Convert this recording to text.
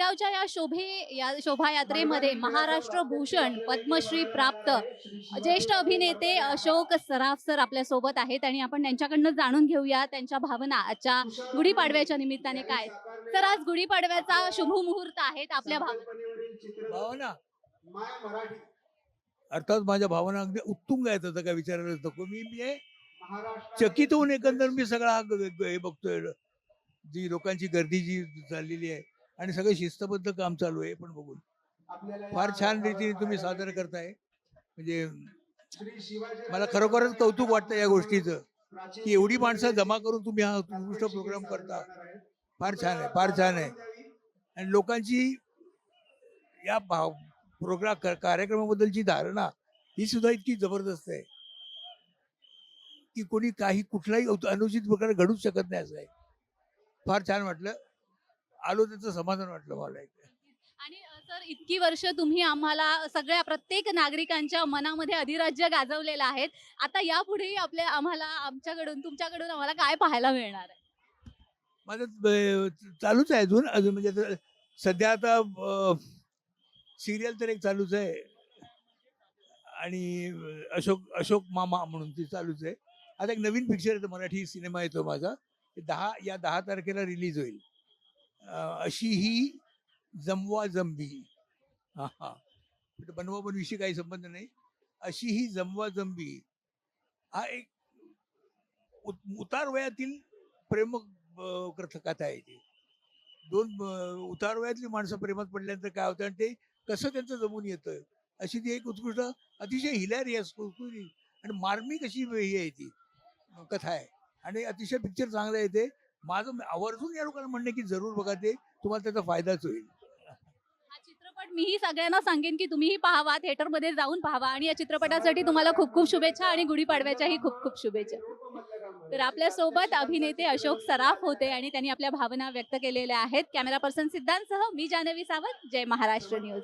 शेगावच्या या शोभे या शोभायात्रेमध्ये महाराष्ट्र भूषण पद्मश्री प्राप्त ज्येष्ठ अभिनेते अशोक सराफ सर आपल्यासोबत आहेत आणि आपण त्यांच्याकडनं जाणून घेऊया त्यांच्या भावना आजच्या गुढीपाडव्याच्या निमित्ताने काय. तर आज गुढीपाडव्याचा शुभ मुहूर्त आहेत आपल्या भावना भावना. अर्थात माझ्या भावना अगदी उत्तुंग आहेत आता काय विचारायला नको. मी म्हणजे चकित होऊन एकंदर मी सगळा हा हे बघतोय. जी लोकांची गर्दी जी चाललेली आहे आणि सगळं शिस्तबद्ध काम चालू आहे पण बघून. फार छान रीतीने तुम्ही सादर करताय. म्हणजे मला खरोखरच कौतुक वाटतं या गोष्टीचं की एवढी माणसं जमा करून तुम्ही हा उत्कृष्ट प्रोग्राम करता. फार छान आहे फार छान आहे. आणि लोकांची या भाव प्रोग्राम कार्यक्रमाबद्दलची धारणा ही सुद्धा इतकी जबरदस्त आहे की कोणी काही कुठलाही अनु- अनुचित प्रकार घडूच शकत नाही असं आहे. फार छान वाटलं. आलो त्याचं समाधान वाटलं मला एक. आणि सर इतकी वर्ष तुम्ही आम्हाला सगळ्या प्रत्येक नागरिकांच्या मनामध्ये अधिराज्य गाजवलेलं आहेत आता यापुढेही आपल्या आम्हाला आमच्याकडून तुमच्याकडून आम्हाला काय पाहायला मिळणार आहे? माझं ब- चालूच आहे अजून अजून म्हणजे आता सध्या आता सिरियल तर एक चालूच आहे. आणि अशोक अशोक मामा म्हणून ती चालूच आहे. आता एक नवीन पिक्चर येतो मराठी सिनेमा येतो माझा. ते दहा या दहा तारखेला रिलीज होईल. अशी ही जमवा जमबी हा हा बनवा बनवीशी काही संबंध नाही. अशी ही जमवा जमबी हा एक उतार वयातील प्रेम कथा आहे ती. दोन उतार वयातली माणसं प्रेमात पडल्यानंतर काय होतं आणि ते कसं त्यांचं जमून येतं? अशी ती एक उत्कृष्ट अतिशय हिलॅरियस आणि मार्मिक अशी ही आहे ती कथा आहे. आणि अतिशय पिक्चर चांगला आहे ते माझं आवर्जून या लोकांना म्हणणे की जरूर बघा ते तुम्हाला त्याचा फायदाच होईल. हा चित्रपट मीही सगळ्यांना सांगेन की तुम्हीही पाहावा थिएटरमध्ये जाऊन पाहावा आणि या चित्रपटासाठी तुम्हाला खूप खूप शुभेच्छा आणि गुढीपाडव्याच्याही खूप खूप शुभेच्छा. तर आपल्यासोबत अभिनेते अशोक सराफ होते आणि त्यांनी आपल्या भावना व्यक्त केलेल्या आहेत. कॅमेरा पर्सन सिद्धांतसह मी जानवी सावंत जय महाराष्ट्र न्यूज.